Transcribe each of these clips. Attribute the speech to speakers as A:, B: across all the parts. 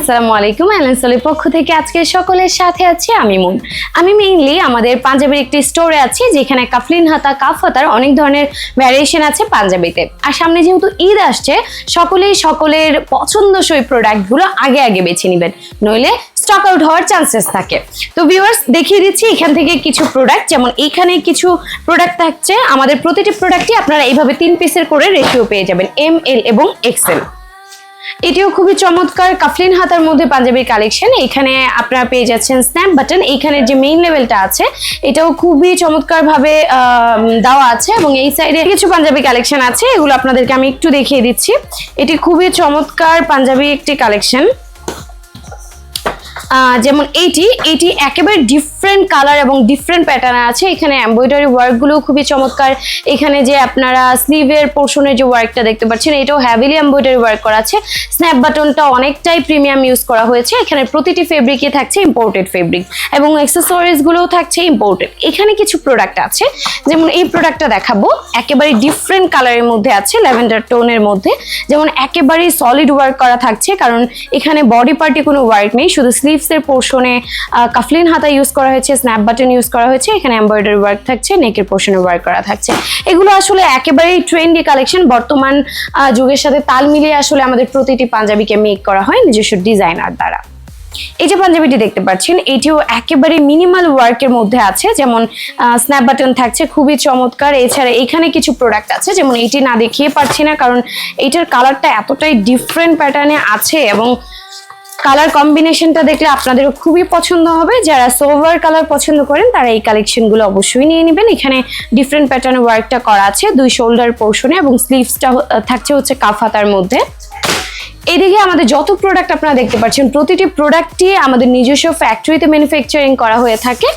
A: আসসালামু আলাইকুম অ্যালেন্সলের পক্ষ থেকে আজকে সকলের সাথে আছি আমি মুন আমি মেইনলি আমাদের পাঞ্জাবির একটি স্টোরে আছি, যেখানে কাফলিন হাতা, কাফ হাতার অনেক ধরনের ভ্যারিয়েশন আছে পাঞ্জাবিতে। আর সামনে যেহেতু ঈদ আসছে, সকলেই সকলের পছন্দসই প্রোডাক্টগুলো আগে আগে বেছে নেবেন, নইলে স্টক আউট হওয়ার চান্সেস থাকে। তো ভিউয়ার্স দেখিয়ে দিচ্ছি এখান থেকে কিছু প্রোডাক্ট যেমন এইখানে কিছু প্রোডাক্ট থাকছে, আমাদের প্রতিটি প্রোডাক্টই আপনারা এইভাবে তিন পিসের করে রেশিও পেয়ে যাবেন এম এল এবং এক্সেল এটিও খুবই চমৎকার। কাফলিন হাতার মধ্যে পাঞ্জাবির কালেকশন এখানে আপনারা পেয়ে যাচ্ছেন স্ন্যাপ বাটন এইখানে যে মেইন লেভেলটা আছে, এটাও খুবই চমৎকার ভাবে দেওয়া আছে এবং এই সাইডে কিছু পাঞ্জাবি কালেকশন আছে। এগুলো আপনাদেরকে আমি একটু দেখিয়ে দিচ্ছি। এটি খুবই চমৎকার পাঞ্জাবি একটি কালেকশন যেমন এইটি এটি একেবারে ডিফারেন্ট কালার এবং ডিফারেন্ট প্যাটার্ন আছে। এখানে এমব্রয়ডারি ওয়ার্কগুলো খুবই চমৎকার। এখানে যে আপনারা স্লিভের পোর্শনের যে ওয়ার্কটা দেখতে পাচ্ছেন, এটাও হ্যাভিলি এমব্রয়ডারি ওয়ার্ক করা আছে। স্ন্যাপ বাটনটা অনেকটাই প্রিমিয়াম ইউজ করা হয়েছে। এখানে প্রতিটি ফেব্রিকই থাকছে ইম্পোর্টেড ফেব্রিক এবং অ্যাক্সেসরিজগুলোও থাকছে ইম্পোর্টেড এখানে কিছু প্রোডাক্ট আছে। যেমন এই প্রোডাক্টটা দেখাবো। একেবারে ডিফারেন্ট কালারের মধ্যে আছে ল্যাভেন্ডার টোনের মধ্যে। যেমন একেবারে সলিড ওয়ার্ক করা থাকছে, কারণ এখানে বডি পার্টে কোনো ওয়ার্ক নেই। শুধু স্লিভসের পোর্শনে কাফলিন হাতা ইউজ করা হয়েছে স্ন্যাপ বাটন ইউজ করা হয়েছে, এখানে এমব্রয়ডারি ওয়ার্ক থাকছে নেকের পোর্শনে ওয়ার্ক করা থাকছে। এগুলো আসলে একেবারেই ট্রেন্ডি কালেকশন বর্তমান যুগের সাথে তাল মিলিয়ে আসলে আমাদের প্রতিটি পাঞ্জাবিকে মেক করা হয় নিজস্ব ডিজাইনার দ্বারা। এই যে পাঞ্জাবিটি দেখতে পাচ্ছেন, এটিও একেবারে মিনিমাল ওয়ার্কের মধ্যে আছে, যেমন স্ন্যাপ বাটন থাকছে, খুবই চমৎকার। এছাড়া এখানে কিছু প্রোডাক্ট আছে, যেমন এটি না দেখিয়ে পারছি না, কারণ এটার কালারটা এতটাই ডিফারেন্ট প্যাটার্নে আছে এবং কালার কম্বিনেশনটা দেখলে আপনাদেরও খুবই পছন্দ হবে। যারা সোভার কালার পছন্দ করেন, তারা এই কালেকশনগুলো অবশ্যই নিয়ে নেবেন। এখানে ডিফারেন্ট প্যাটার্নের ওয়ার্কটা করা আছে, দুই শোল্ডার পোর্শনে এবং স্লিভসটা থাকছে হচ্ছে কাফাতার মধ্যে। এদিকে আমাদের যত প্রোডাক্ট আপনারা দেখতে পাচ্ছেন, প্রতিটি প্রোডাক্টই আমাদের নিজস্ব ফ্যাক্টরিতে ম্যানুফ্যাকচারিং করা হয়ে থাকে।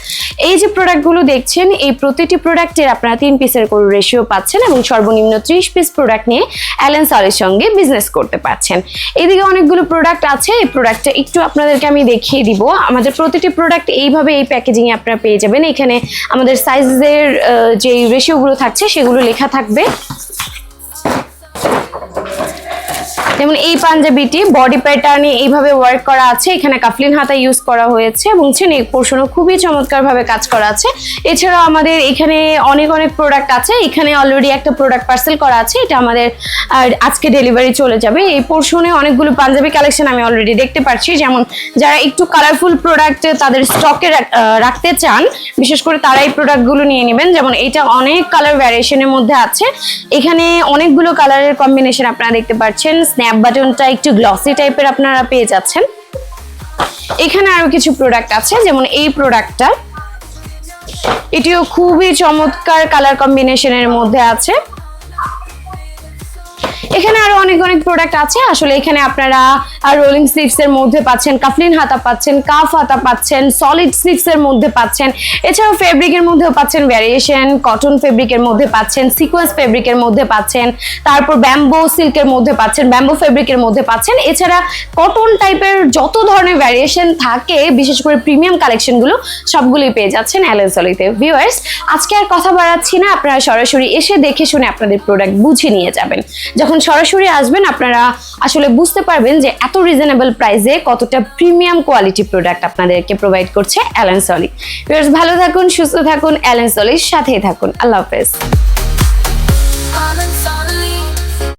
A: এই যে প্রোডাক্টগুলো দেখছেন, এই প্রতিটি প্রোডাক্টের আপনারা তিন পিসের করে রেশিও পাচ্ছেন এবং সর্বনিম্ন ত্রিশ পিস প্রোডাক্ট নিয়ে অ্যালেন সলের সঙ্গে বিজনেস করতে পারছেন। এদিকে অনেকগুলো প্রোডাক্ট আছে, এই প্রোডাক্টটা একটু আপনাদেরকে আমি দেখিয়ে দিব। আমাদের প্রতিটি প্রোডাক্ট এইভাবে এই প্যাকেজিংয়ে আপনারা পেয়ে যাবেন। এখানে আমাদের সাইজের যে রেশিওগুলো থাকছে, সেগুলো লেখা থাকবে। যেমন এই পাঞ্জাবিটি বডি প্যাটার্নে এইভাবে ওয়ার্ক করা আছে। এখানে কাফলিন হাতা ইউজ করা হয়েছে এবং নেক পোর্শনও খুবই চমৎকার ভাবে কাজ করা আছে। এছাড়াও আমাদের এখানে অনেক অনেক প্রোডাক্ট আছে। এখানে অলরেডি একটা প্রোডাক্ট পার্সেল করা আছে। এটা আমাদের আজকে ডেলিভারি চলে যাবে। এই পোর্শনে অনেকগুলো পাঞ্জাবি কালেকশন আমি অলরেডি দেখতে পাচ্ছি যেমন যারা একটু কালারফুল প্রোডাক্ট তাদের স্টকে রাখতে চান, বিশেষ করে তারা এই প্রোডাক্টগুলো নিয়ে নেবেন। যেমন এটা অনেক কালার ভ্যারিয়েশনের মধ্যে আছে। এখানে অনেকগুলো কালারের কম্বিনেশন আপনারা দেখতে পাচ্ছেন স্ন্যাপ বাটনটা একটু গ্লসি টাইপের আপনারা পেয়ে যাচ্ছেন। এখানে আরও কিছু প্রোডাক্ট আছে, যেমন এই প্রোডাক্টটা এটিও খুবই চমৎকার কালার কম্বিনেশনের মধ্যে আছে। এখানে আরও অনেক অনেক প্রোডাক্ট আছে। আসলে এখানে আপনারা রোলিং স্লিভস এর মধ্যে পাচ্ছেন কাফলিন হাতা পাচ্ছেন কাফ হাতা পাচ্ছেন সলিড স্লিভস এর মধ্যে পাচ্ছেন। এছাড়াও ফেব্রিকের মধ্যেও পাচ্ছেন ভ্যারিয়েশন কটন ফেব্রিকের মধ্যে পাচ্ছেন সিকোয়েন্স ফেব্রিকের মধ্যে পাচ্ছেন, তারপর ব্যাম্বো সিল্কের মধ্যে পাচ্ছেন ব্যাম্বো ফেব্রিকের মধ্যে পাচ্ছেন। এছাড়া কটন টাইপের যত ধরনের ভ্যারিয়েশন থাকে, বিশেষ করে প্রিমিয়াম কালেকশন কালেকশনগুলো সবগুলোই পেয়ে যাচ্ছেন অ্যালেন্সলিতে ভিউয়ার্স আজকে আর কথা বাড়াচ্ছি না, আপনারা সরাসরি এসে দেখে শুনে আপনাদের প্রোডাক্ট বুঝে নিয়ে যাবেন। যখন সরাসরি আসবেন, আপনারা আসলে বুঝতে পারবেন যে এত রিজনেবল প্রাইসে কতটা প্রিমিয়াম কোয়ালিটি প্রোডাক্ট আপনাদেরকে প্রোভাইড করছে অ্যালেন সলি ভালো থাকুন, সুস্থ থাকুন অ্যালেন সলির সাথেই থাকুন আল্লাহ হাফেজ.